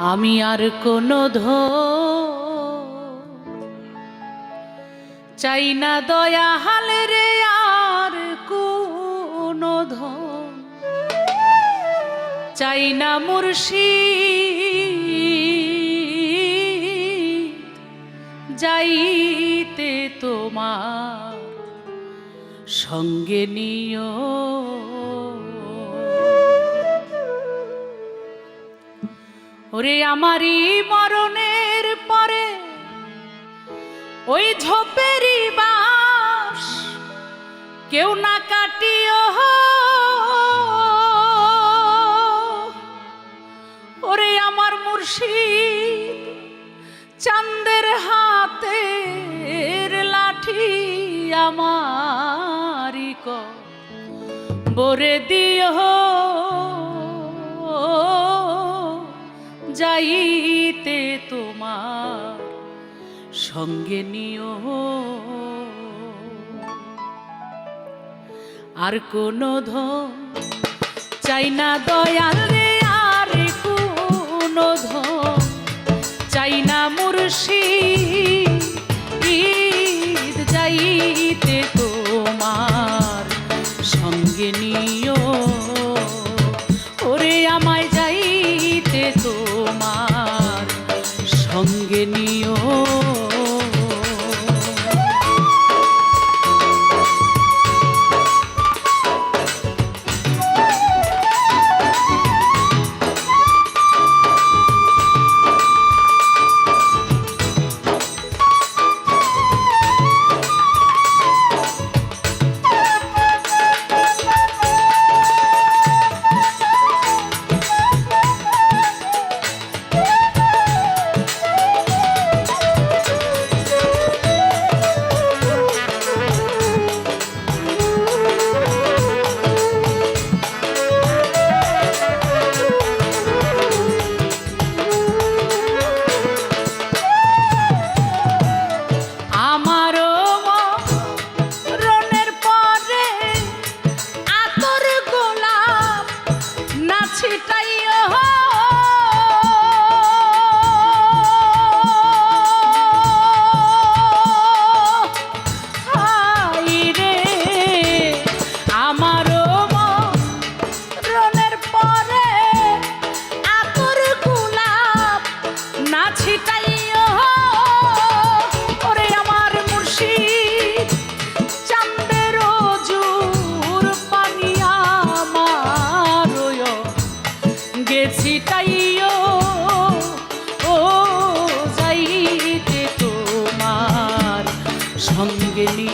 আমি আর কোনো ধো চাই না দয়া হালে রে আর কোনো ধন চাই না মুর্শি যাইতে তোমার সঙ্গে নিও। ওরে আমারই মরণের পরে, ওই ঝোপেরই বাস কেউ না কাটিও। ওরে আমার মুর্শিদ চান্দের হাতের লাঠি আমারি ক বরে দিও। যাইতে তোমার সঙ্গে নিও। আর কোনো ধন চাই না দয়াল রে, আর কোনো ধন চাই না মুর্শি ঈদ যাইতে তোমার সঙ্গে নিও।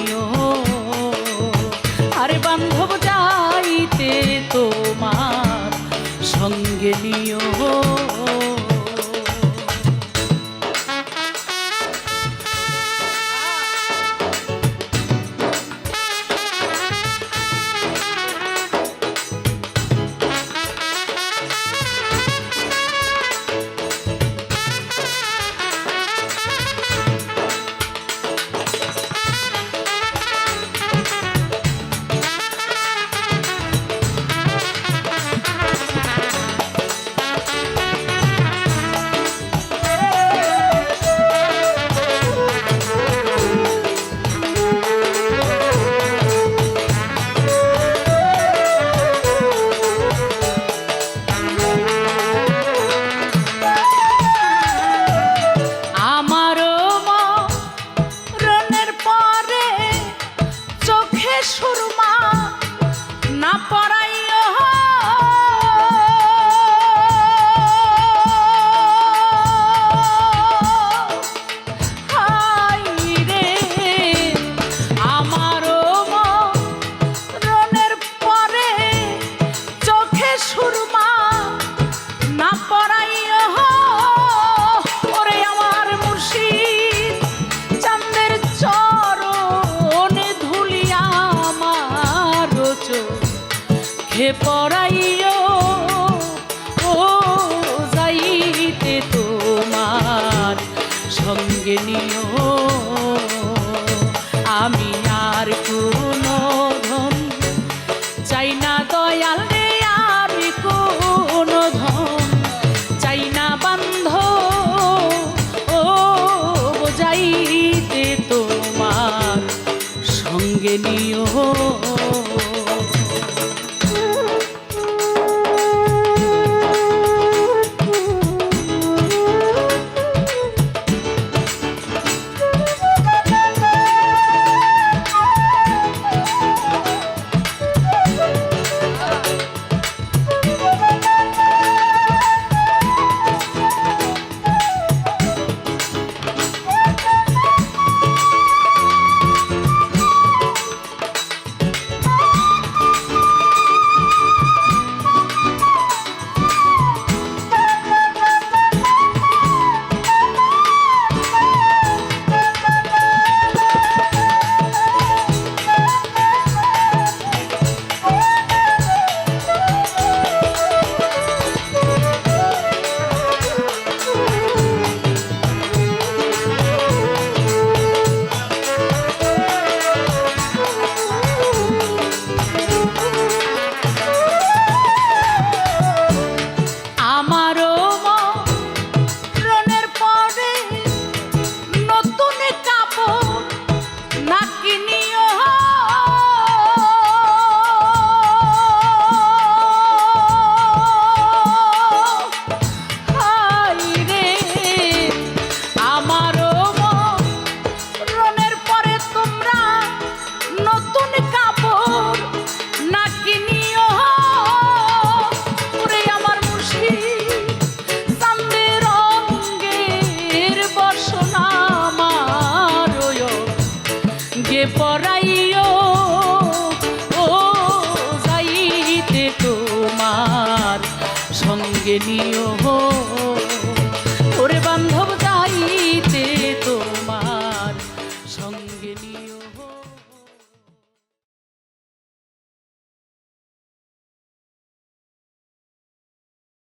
সঙ্গে বুঝে পড়াইও, ও যাইতে তোমার সঙ্গে নিও। আমি আর কোনো ধন চাই না, দয়াল রে, আর কোনো ধন চাই না, বান্ধ। ও যাইতে তোমার সঙ্গে নিও। oh.